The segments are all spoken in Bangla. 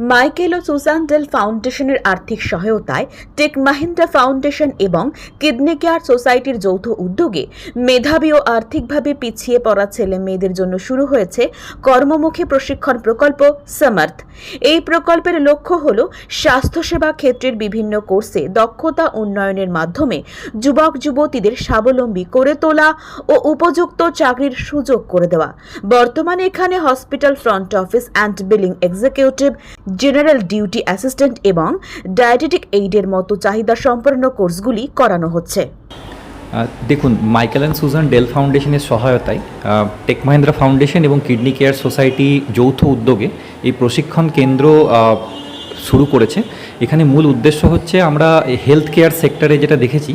মাইকেল ও সুসান ডেল ফাউন্ডেশনের আর্থিক সহায়তায় টেক মাহিন্দ্রা ফাউন্ডেশন এবং কিডনি কেয়ার সোসাইটির যৌথ উদ্যোগে মেধাবী ও আর্থিকভাবে পিছিয়ে পড়া ছেলে মেয়েদের জন্য শুরু হয়েছে কর্মমুখী প্রশিক্ষণ প্রকল্প সামার্থ। এই প্রকল্পের লক্ষ্য হল স্বাস্থ্যসেবা ক্ষেত্রের বিভিন্ন কোর্সে দক্ষতা উন্নয়নের মাধ্যমে যুবক, যুবতীদের স্বাবলম্বী করে তোলা ও উপযুক্ত চাকরির সুযোগ করে দেওয়া। বর্তমানে এখানে hospital front office and billing executive general duty assistant এবং ডায়েটেটিক এইডের মতো চাহিদা সম্পন্ন কোর্সগুলি করানো হচ্ছে। দেখুন, মাইকেল অ্যান্ড সুজান ডেল ফাউন্ডেশনের সহায়তায় টেক মাহিন্দ্রা ফাউন্ডেশন এবং কিডনি কেয়ার সোসাইটি যৌথ উদ্যোগে এই প্রশিক্ষণ কেন্দ্র শুরু করেছে। এখানে মূল উদ্দেশ্য হচ্ছে আমরা হেলথ কেয়ার সেক্টরে যেটা দেখেছি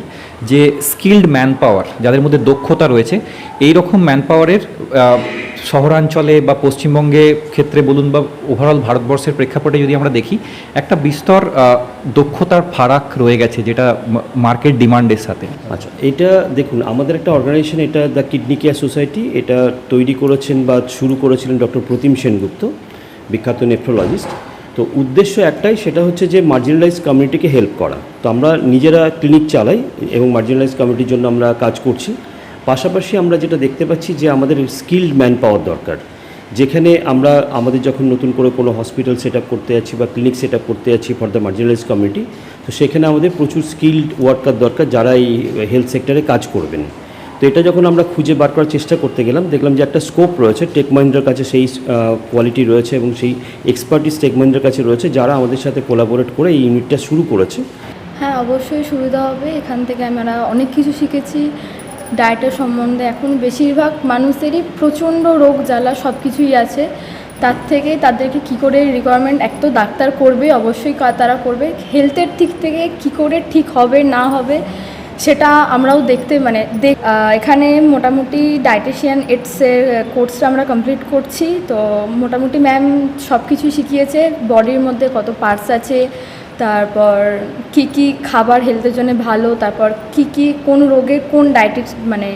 যে স্কিল্ড ম্যান পাওয়ার যাদের মধ্যে দক্ষতা রয়েছে এই রকম ম্যান পাওয়ারের শহরাঞ্চলে বা পশ্চিমবঙ্গে ক্ষেত্রে বলুন বা ওভারঅল ভারতবর্ষের প্রেক্ষাপটে যদি আমরা দেখি, একটা বিস্তর দক্ষতার ফারাক রয়ে গেছে যেটা মার্কেট ডিমান্ডের সাথে। আচ্ছা এটা দেখুন, আমাদের একটা অর্গানাইজেশন এটা দ্য কিডনি কেয়ার সোসাইটি এটা তৈরি করেছেন বা শুরু করেছিলেন ডক্টর প্রতিম সেনগুপ্ত, বিখ্যাত নেফ্রোলজিস্ট তো উদ্দেশ্য একটাই, সেটা হচ্ছে যে মার্জিনালাইজ কমিউনিটিকে হেল্প করা। তো আমরা নিজেরা ক্লিনিক চালাই এবং মার্জিনালাইজ কমিউনিটির জন্য আমরা কাজ করছি। পাশাপাশি আমরা যেটা দেখতে পাচ্ছি যে আমাদের স্কিল্ড ম্যান পাওয়ার দরকার, যেখানে আমরা আমাদের যখন নতুন করে কোনো হসপিটাল সেট আপ করতে যাচ্ছি বা ক্লিনিক সেট করতে যাচ্ছি ফর দ্য মার্জিনালাইজ কমিউনিটি তো সেখানে আমাদের প্রচুর স্কিল্ড ওয়ার্কার দরকার যারা এই হেলথ সেক্টরে কাজ করবেন। তো এটা যখন আমরা খুঁজে বার করার চেষ্টা করতে গেলাম, দেখলাম যে একটা স্কোপ রয়েছে টেক মাহিন্দ্রার কাছে সেই কোয়ালিটি রয়েছে এবং সেই এক্সপার্টিস টেক মাহিন্দ্রার কাছে রয়েছে, যারা আমাদের সাথে কোলাবোরেট করে এই ইউনিটটা শুরু করেছে। হ্যাঁ অবশ্যই সুবিধা হবে। এখান থেকে আমরা অনেক কিছু শিখেছি। ডায়েটের সম্বন্ধে এখন বেশিরভাগ মানুষেরই প্রচণ্ড রোগ জ্বালা সব কিছুই আছে। তার থেকে তাদেরকে কি করে রিকোয়ারমেন্ট এক তো ডাক্তার করবে, অবশ্যই তারা করবে। হেলথের দিক থেকে কি করে ঠিক হবে, না হবে, সেটা আমরাও দেখতে মানে দেখ এখানে মোটামুটি ডায়েটিশিয়ান এডসের কোর্সটা আমরা কমপ্লিট করছি। তো মোটামুটি ম্যাম সব কিছু শিখিয়েছে। বডির মধ্যে কত পার্টস আছে তারপর কি কি খাবার হেলথের জন্য ভালো তারপর কি কি কোন রোগে কোন ডায়েটিক মানে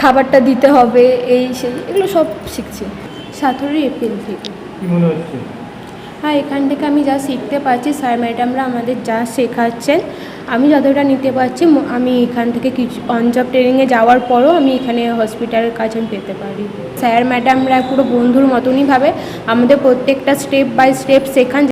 খাবারটা দিতে হবে এই সেই এগুলো সব শিখছি। সতেরোই এপ্রিল থেকে। কি মনে হচ্ছে? হ্যাঁ এখান থেকে আমি যা শিখতে পারছি স্যার ম্যাডামরা আমাদের যা শেখাচ্ছেন আমি যতটা নিতে পারছি আমি এখান থেকে কিছু অন জব ট্রেনিংয়ে যাওয়ার পরও আমি এখানে হসপিটালের কাজ আমি পেতে পারি। স্যার ম্যাডামরা পুরো বন্ধুর মতনই ভাবে আমাদের প্রত্যেকটা স্টেপ বাই স্টেপ শেখান